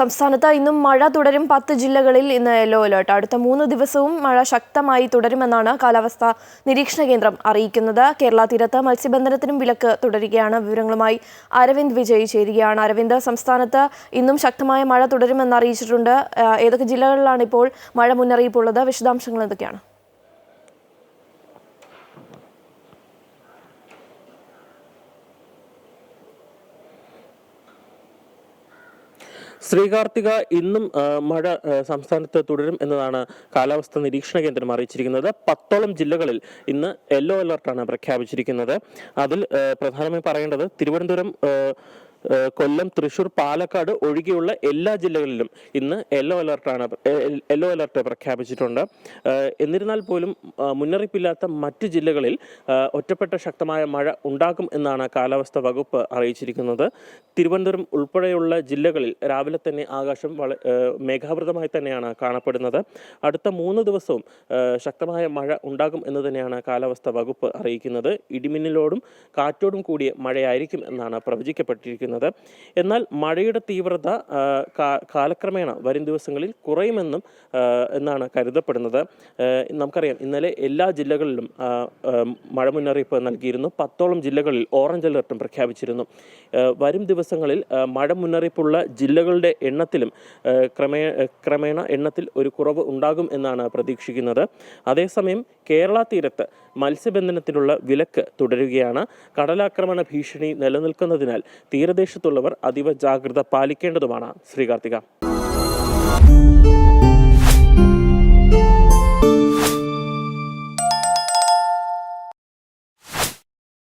സംസ്ഥാനത്ത് ഇന്നും മഴ തുടരും. പത്ത് ജില്ലകളിൽ ഇന്ന് യെല്ലോ അലേർട്ട്. അടുത്ത മൂന്ന് ദിവസവും മഴ ശക്തമായി തുടരുമെന്നാണ് കാലാവസ്ഥാ നിരീക്ഷണ കേന്ദ്രം അറിയിക്കുന്നത്. കേരള തീരത്ത് മത്സ്യബന്ധനത്തിനും വിലക്ക് തുടരുകയാണ്. വിവരങ്ങളുമായി അരവിന്ദ് വിജയ് ചേരുകയാണ്. അരവിന്ദ് സംസ്ഥാനത്ത് ഇന്നും ശക്തമായ മഴ തുടരുമെന്ന് അറിയിച്ചിട്ടുണ്ട്. ഏതൊക്കെ ജില്ലകളിലാണ് ഇപ്പോൾ മഴ മുന്നറിയിപ്പുള്ളത് വിശദാംശങ്ങൾ എന്തൊക്കെയാണ്? ശ്രീകാർത്തിക ഇന്നും മഴ സംസ്ഥാനത്ത് തുടരും എന്നതാണ് കാലാവസ്ഥ നിരീക്ഷണ കേന്ദ്രം അറിയിച്ചിരിക്കുന്നത്. പത്തോളം ജില്ലകളിൽ ഇന്ന് യെല്ലോ അലർട്ടാണ് പ്രഖ്യാപിച്ചിരിക്കുന്നത്. അതിൽ പ്രധാനമായി പറയേണ്ടത് തിരുവനന്തപുരം കൊല്ലം തൃശൂർ പാലക്കാട് ഒഴികെയുള്ള എല്ലാ ജില്ലകളിലും ഇന്ന് യെല്ലോ അലർട്ടാണ് യെല്ലോ അലർട്ട് പ്രഖ്യാപിച്ചിട്ടുണ്ട്. എന്നിരുന്നാൽ പോലും മുന്നറിയിപ്പില്ലാത്ത മറ്റ് ജില്ലകളിൽ ഒറ്റപ്പെട്ട ശക്തമായ മഴ ഉണ്ടാകും എന്നാണ് കാലാവസ്ഥ വകുപ്പ് അറിയിച്ചിരിക്കുന്നത്. തിരുവനന്തപുരം ഉൾപ്പെടെയുള്ള ജില്ലകളിൽ രാവിലെ തന്നെ ആകാശം വള മേഘാവൃതമായി തന്നെയാണ് കാണപ്പെടുന്നത്. അടുത്ത മൂന്ന് ദിവസവും ശക്തമായ മഴ ഉണ്ടാകും എന്ന് തന്നെയാണ് കാലാവസ്ഥ വകുപ്പ് അറിയിക്കുന്നത്. ഇടിമിന്നലോടും കാറ്റോടും കൂടിയ മഴയായിരിക്കും എന്നാണ് പ്രവചിക്കപ്പെട്ടിരിക്കുന്നത്. എന്നാൽ മഴയുടെ തീവ്രത കാലക്രമേണ വരും ദിവസങ്ങളിൽ കുറയുമെന്നും എന്നാണ് കരുതപ്പെടുന്നത്. നമുക്കറിയാം ഇന്നലെ എല്ലാ ജില്ലകളിലും മഴ മുന്നറിയിപ്പ് നൽകിയിരുന്നു. പത്തോളം ജില്ലകളിൽ ഓറഞ്ച് അലർട്ടും പ്രഖ്യാപിച്ചിരുന്നു. വരും ദിവസങ്ങളിൽ മഴ മുന്നറിയിപ്പുള്ള ജില്ലകളുടെ എണ്ണത്തിലും ക്രമേ ക്രമേണ എണ്ണത്തിൽ ഒരു കുറവ് ഉണ്ടാകും എന്നാണ് പ്രതീക്ഷിക്കുന്നത്. അതേസമയം കേരള തീരത്ത് മത്സ്യബന്ധനത്തിനുള്ള വിലക്ക് തുടരുകയാണ്. കടലാക്രമണ ഭീഷണി നിലനിൽക്കുന്നതിനാൽ തീരദേശത്തുള്ളവർ അതീവ ജാഗ്രത പാലിക്കേണ്ടതുമാണ്. ശ്രീകാർത്തിക.